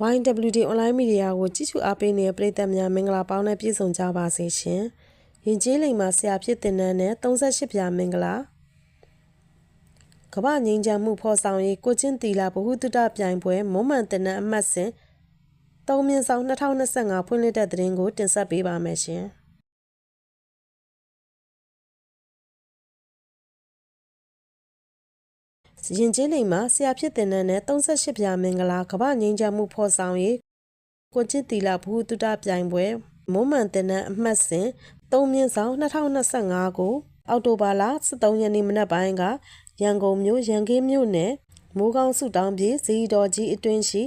YWD online media ကိုကြည့်ရှုအားပေးနေတဲ့ပရိသတ်များမင်္ဂလာပေါင်းနဲ့ပြည့်စုံကြပါစေရှင်။ယဉ်ကျေးလိမ်မှာဆရာဖြစ်တင်နန်းနဲ့38ပြာမင်္ဂလာကမ္ဘာငြိမ်းချမ်းမှုဖော်ဆောင်ရေးကိုချင်းတီလာဗဟုသုတပြိုင်ပွဲမွမ်းမံတင်နန်းအမှတ်စဉ်3မြင့်ဆောင်2025ဖွင့်လှစ်တဲ့သတင်းကိုတင်ဆက်ပေးပါမယ်ရှင်။ ရင်ကျေးလိမ်မှာဆရာဖြစ်တင်တဲ့နဲ့38ပြာမင်္ဂလာကမ္ဘာငြိမ်းချမ်းမှုဖော်ဆောင်ရေးကိုချစ်တီလာဘူးတုတပြိုင်ပွဲမွမ်းမံတင်တဲ့အမှတ်စဉ်3မြင့်ဆောင်2025ကိုအောက်တိုဘာလ23ရက်နေ့မနက်ပိုင်းကရန်ကုန်မြို့ရန်ကင်းမြို့နယ်မိုးကောင်းစုတောင်ပြည်ဇီတော်ကြီးအတွင်းရှိ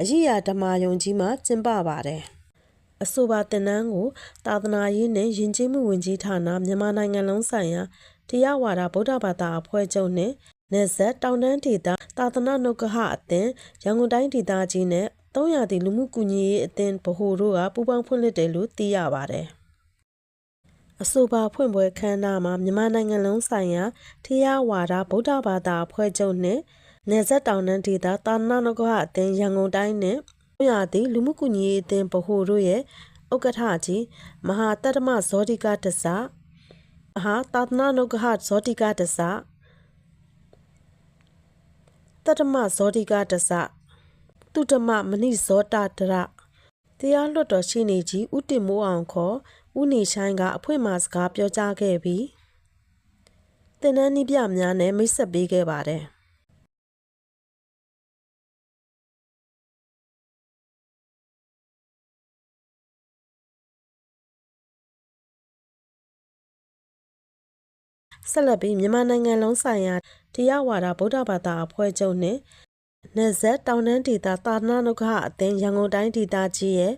အရိယာဓမ္မယုံကြီးမှာကျင်းပပါတယ်။အဆိုပါတင်နန်းကိုသာသနာရေးနဲ့ယဉ်ကျေးမှုဝန်ကြီးဌာနမြန်မာနိုင်ငံလုံးဆိုင်ရာတရားဝါဒဗုဒ္ဓဘာသာအဖွဲ့ချုပ်နဲ့ နေဆက်တောင်တန်းဒေသသာသနာ့နှုတ်ကဟအသင်းရန်ကုန်တိုင်းဒေသကြီးနဲ့300တီလူမှုကူညီရေးအသင်းဗဟိုတို့ကပူးပေါင်းဖွင့်လှစ်တယ်လို့သိရပါတယ်။အဆိုပါဖွင့်ပွဲခမ်းနားမှာမြန်မာနိုင်ငံလုံးဆိုင်ရာတရားဝါဒဗုဒ္ဓဘာသာအဖွဲ့ချုပ်နဲ့နေဆက်တောင်တန်းဒေသသာသနာ့နှုတ်ကဟအသင်းရန်ကုန်တိုင်းနဲ့300တီလူမှုကူညီရေးအသင်းဗဟိုတို့ရဲ့ဥက္ကဋ္ဌကြီးမဟာတတ္တမဇောတိကတဆမဟာသာသနာ့နှုတ်ကဟဇောတိကတဆ တတ္တမဇောတိကတစတုတ္တမမဏိဇောတတရတရားလွတ်တော်ရှိနေကြီးဥတင်မိုးအောင်ခေါ်ဥနေဆိုင်ကအဖွင့်မှာစကားပြောကြားခဲ့ပြီးတင်နန်းနိပြများနဲ့မိတ်ဆက်ပေးခဲ့ပါတယ်ဆက်လက်ပြီးမြန်မာနိုင်ငံလုံးဆိုင်ရာ တရားဝါဒဗုဒ္ဓဘာသာအဖွဲ့ချုပ်နှင့်နေဆက်တောင်တန်းဒေသသာသနာ့နုက္ခအသင်းရန်ကုန်တိုင်းဒေသကြီးရဲ့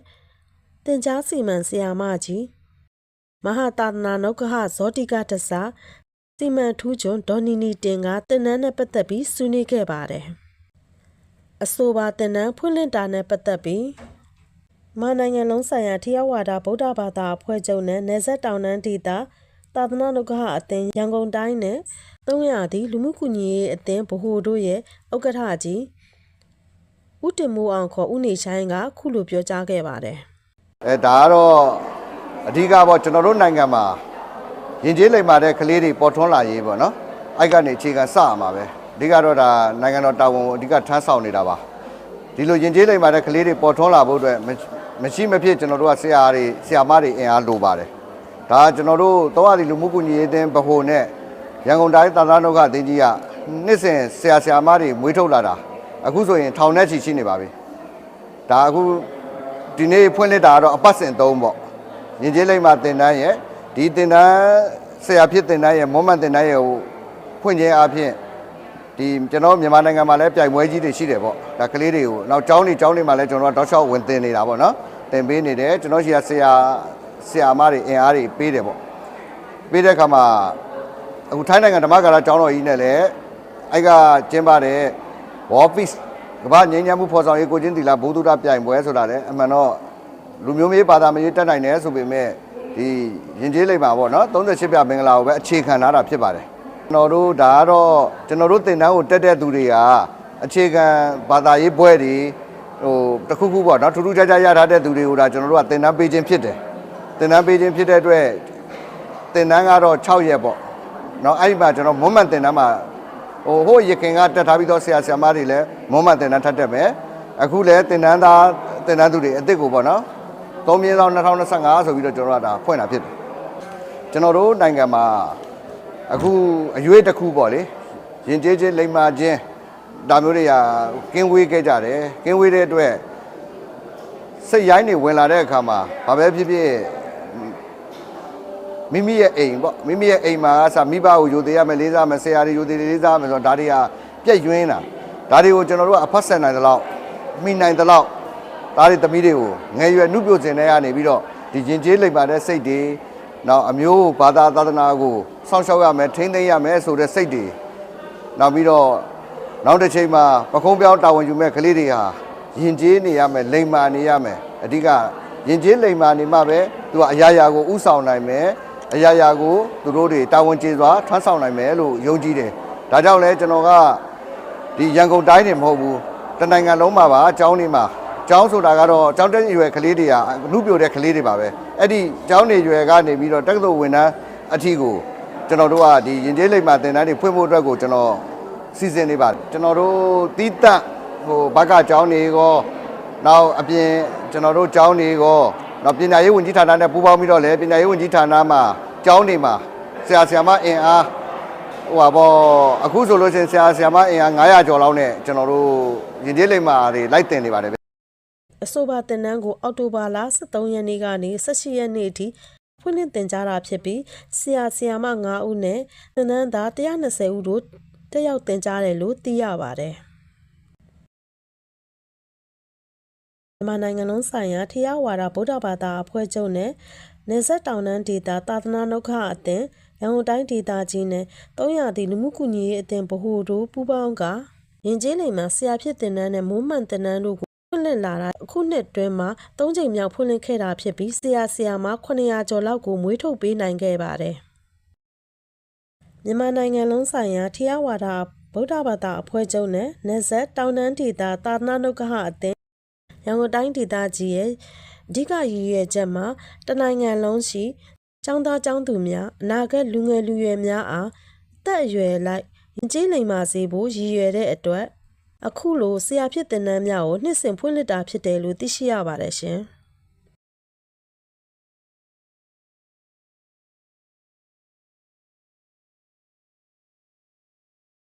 တင် जा စီမံဆရာမကြီးမဟာသာသနာနုက္ခဇောတိကတဆစီမံထူးချွန်ဒေါ်နီနီတင်ကတင်နန်းနဲ့ပတ်သက်ပြီးဆွေးနွေးခဲ့ပါတယ်အဆိုပါတင်နန်းဖွင့်လှစ်တာနဲ့ပတ်သက်ပြီးမနိုင်ငံလုံးဆိုင်ရာတရားဝါဒဗုဒ္ဓဘာသာအဖွဲ့ချုပ်နဲ့နေဆက်တောင်တန်းဒေသသာသနာ့နုက္ခအသင်းရန်ကုန်တိုင်းနဲ့ 300သည်လူမှုကူညီရေးအသင်းဗဟိုတို့ရဲ့ဥက္ကဋ္ဌကြီးဦးတင်မိုးအောင်ခေါ်ဦးနေဆိုင်ကခုလိုပြောကြားခဲ့ပါတယ်အဲဒါကတော့အဓိကပေါ့ကျွန်တော်တို့နိုင်ငံမှာယဉ်ကျေးလိမ္မာတဲ့ကလေးတွေပေါ်ထွန်းလာရေးပေါ့နော်အဲ့ကနေအခြေခံစရမှာပဲအဓိကတော့ဒါနိုင်ငံတော်တာဝန်ကိုအဓိကထမ်းဆောင်နေတာပါဒီလိုယဉ်ကျေးလိမ္မာတဲ့ကလေးတွေပေါ်ထွန်းလာဖို့အတွက်မမရှိမဖြစ်ကျွန်တော်တို့ကဆရာတွေဆရာမတွေအင်အားလိုပါတယ်ဒါကျွန်တော်တို့တော့အရီလူမှုကူညီရေးအသင်းဗဟိုနဲ့ ရန်ကုန်တိုင်းသာသနာ့နှုတ်ခအသင်းကြီးကနှစ်စဉ်ဆရာဆရာမတွေမွေးထုတ်လာတာအခုဆိုရင်ထောင်နဲ့ချီရှိနေပါပြီဒါအခုဒီနေ့ဖွင့်လှစ်တာကတော့အပတ်စဉ်၃ပေါ့ညင်ကျေးလိမ့်မှာတင်တန်းရဲ့ဒီတင်တန်းဆရာဖြစ်တင်တန်းရဲ့မွမ်းမံတင်တန်းရဲ့ဟိုဖွင့်ခြင်းအပြင်ဒီကျွန်တော်မြန်မာနိုင်ငံမှာလည်းပြိုင်ပွဲကြီးတွေရှိတယ်ပေါ့ဒါကလေးတွေကိုနောက်ကျောင်းတွေကျောင်းတွေမှာလည်းကျွန်တော်တို့တောက်လျှောက်ဝင်တင်နေတာပေါ့နော်တင်ပေးနေတယ်ကျွန်တော်ရှိရဆရာဆရာမတွေအင်အားတွေပေးတယ်ပေါ့ပေးတဲ့အခါမှာ အခုထိုင်းနိုင်ငံဓမ္မကာလကျောင်းတော်ကြီးနဲ့လည်းအဲ့ကကျင်းပတဲ့ War Peace ကမ္ဘာငြိမ်းချမ်းမှုဖော်ဆောင်ရေးကိုချင်းတီလာဘုဒ္ဓပြိုင်ပွဲဆိုတာလည်းအမှန်တော့လူမျိုးမျိုးဘာသာမရေးတက်နိုင်တယ်ဆိုပေမဲ့ဒီယဉ်ကျေးလိမ္မာပေါ့နော်38ပြမင်္ဂလာကိုပဲအခြေခံထားတာဖြစ်ပါတယ်ကျွန်တော်တို့ဒါကတော့ကျွန်တော်တို့တင်တန်းကိုတက်တဲ့သူတွေကအခြေခံဘာသာရေးပွဲတွေဟိုတစ်ခုခုပေါ့နော်ထူးထူးခြားခြားရထားတဲ့သူတွေကိုဒါကျွန်တော်တို့ကတင်တန်းပေးခြင်းဖြစ်တယ်တင်တန်းပေးခြင်းဖြစ်တဲ့အတွက်တင်တန်းကတော့6ရက်ပေါ့ နော်အဲ့ဒီမှာကျွန်တော်မွမ်းမံတင်တန်းမှာဟိုဟိုရခင်ကတက်ထားပြီးတော့ဆရာဆရာမတွေလည်းမုံမှန်တင်တန်းထပ်တက်မယ်အခုလည်းတင်တန်းသားတင်တန်းသူတွေအစ်စ်ကိုပေါ့နော်3မြင်းဆောင်2025ဆိုပြီးတော့ကျွန်တော်တို့ကဒါဖွင့်တာဖြစ်တယ်ကျွန်တော်တို့နိုင်ငံမှာအခုအရွေးတစ်ခုပေါ့လေရင်ကျေးချင်းလိမ္မာချင်းဒါမျိုးတွေကကင်းဝေးခဲ့ကြတယ်ကင်းဝေးတဲ့အတွက်စိတ်ရိုင်းတွေဝင်လာတဲ့အခါမှာဘာပဲဖြစ်ဖြစ် မိမိရဲ့အိမ်ပေါ့မိမိရဲ့အိမ်မှာအစမိဘကိုယူသေးရမယ်လေးစားမယ်ဆရာတွေယူသေးတယ်လေးစားမယ်ဆိုတော့ဒါတွေကပြက်ယွင်းတာဒါတွေကိုကျွန်တော်တို့ကအဖတ်ဆက်နိုင်သလောက်မိနိုင်သလောက်ဒါတွေသမီးတွေကိုငယ်ရွယ်နှုတ်ပြစင်တွေကနေပြီးတော့ဒီရင်ကျေးလိပ်ပါတဲ့စိတ်တွေနောက်အမျိုးဘာသာသာသနာကိုစောင့်ရှောက်ရမယ်ထိန်းသိမ်းရမယ်ဆိုတဲ့စိတ်တွေနောက်ပြီးတော့နောက်တစ်ချိန်မှာပခုံးပြောင်းတာဝန်ယူမဲ့ကလေးတွေဟာရင်ကျေးနေရမယ်လိမ်မာနေရမယ်အဓိကရင်ကျေးလိမ်မာနေမှပဲသူကအရာရာကိုဥဆောင်နိုင်မယ် အရာရာကိုသူတို့တွေတာဝန်ကျေစွာထမ်းဆောင်နိုင်မယ်လို့ယုံကြည်တယ်။ဒါကြောင့်လဲကျွန်တော်ကဒီရန်ကုန်တိုင်းနေမဟုတ်ဘူးတနိုင်ငံလုံးမှာပါအကြောင်းနေမှာကျောင်းဆိုတာကတော့ကျောင်းတက်ရွယ်ကလေးတွေကအမှုပြိုတဲ့ကလေးတွေပါပဲအဲ့ဒီကျောင်းနေရွယ်ကနေပြီးတော့တက္ကသိုလ်ဝင်တန်းအထီကိုကျွန်တော်တို့ကဒီရင်ကျေးလိမ်မှာသင်တန်းတွေဖွင့်ဖို့အတွက်ကိုကျွန်တော်စီစဉ်နေပါတယ်ကျွန်တော်တို့တီးတက်ဟိုဘက်ကကျောင်းတွေရောနောက်အပြင်ကျွန်တော်တို့ကျောင်းတွေရော နောက်ပညာရေးဝန်ကြီးဌာနနဲ့ပူးပေါင်းပြီးတော့လည်းပညာရေးဝန်ကြီးဌာနမှာကျောင်းတွေမှာဆရာဆရာမအင်အားဟိုပါဗောအခုဆိုလို့ရှိရင်ဆရာဆရာမအင်အား900ကျော်လောက်နဲ့ကျွန်တော်တို့ရင်ကျေးလိမ်မာတွေလိုက်တင်နေပါတယ်ဗျအဆိုပါတင်နန်းကိုအောက်တိုဘာလ23ရက်နေ့ကနေ18ရက်နေ့အထိဖွင့်လှစ်တင်ကြားတာဖြစ်ပြီးဆရာဆရာမ9ဦးနဲ့တင်နန်းသား120ဦးတို့တက်ရောက်တင်ကြားတယ်လို့သိရပါတယ်။ မြန်မာနိုင်ငံလုံးဆိုင်ရာထရဝါဒဗုဒ္ဓဘာသာအဖွဲ့ချုပ်နဲ့နေဆက်တောင်တန်းဒေတာသာသနာ့နှုတ်ခအသင်းရန်ကုန်တိုင်းဒေသကြီးနဲ့300တီလူမှုကူညီရေးအသင်းဗဟိုတို့ပူးပေါင်းကရင်ကျေးလိမ်မှာဆရာဖြစ်တင်နန်းနဲ့မိုးမှန်တင်နန်းတို့ကိုဖွင့်လှစ်လာတာအခုနှစ်တွင်းမှာ၃ချိန်မြောက်ဖွင့်လှစ်ခဲ့တာဖြစ်ပြီးဆရာဆရာမ900ကျော်လောက်ကိုမွေးထုတ်ပေးနိုင်ခဲ့ပါတယ်။မြန်မာနိုင်ငံလုံးဆိုင်ရာထရဝါဒဗုဒ္ဓဘာသာအဖွဲ့ချုပ်နဲ့နေဆက်တောင်တန်းဒေသသာသနာ့နှုတ်ကဟအသင်း ရန်ကုန်တိုင်းဒေသကြီးရဲ့အဓိကရည်ရွယ်ချက်မှာတနိုင်ငံလုံးရှိကျောင်းသားကျောင်းသူများအနာဂတ်လူငယ်လူရွယ်များအားအသက်အရွယ်လိုက်ရင်ကျေးလိမ်မာစေဖို့ရည်ရွယ်တဲ့အတွက်အခုလိုဆရာဖြစ်တင်နန်းများကိုနှစ်စဉ်ဖွင့်လှစ်တာဖြစ်တယ်လို့သိရှိရပါတယ်ရှင်။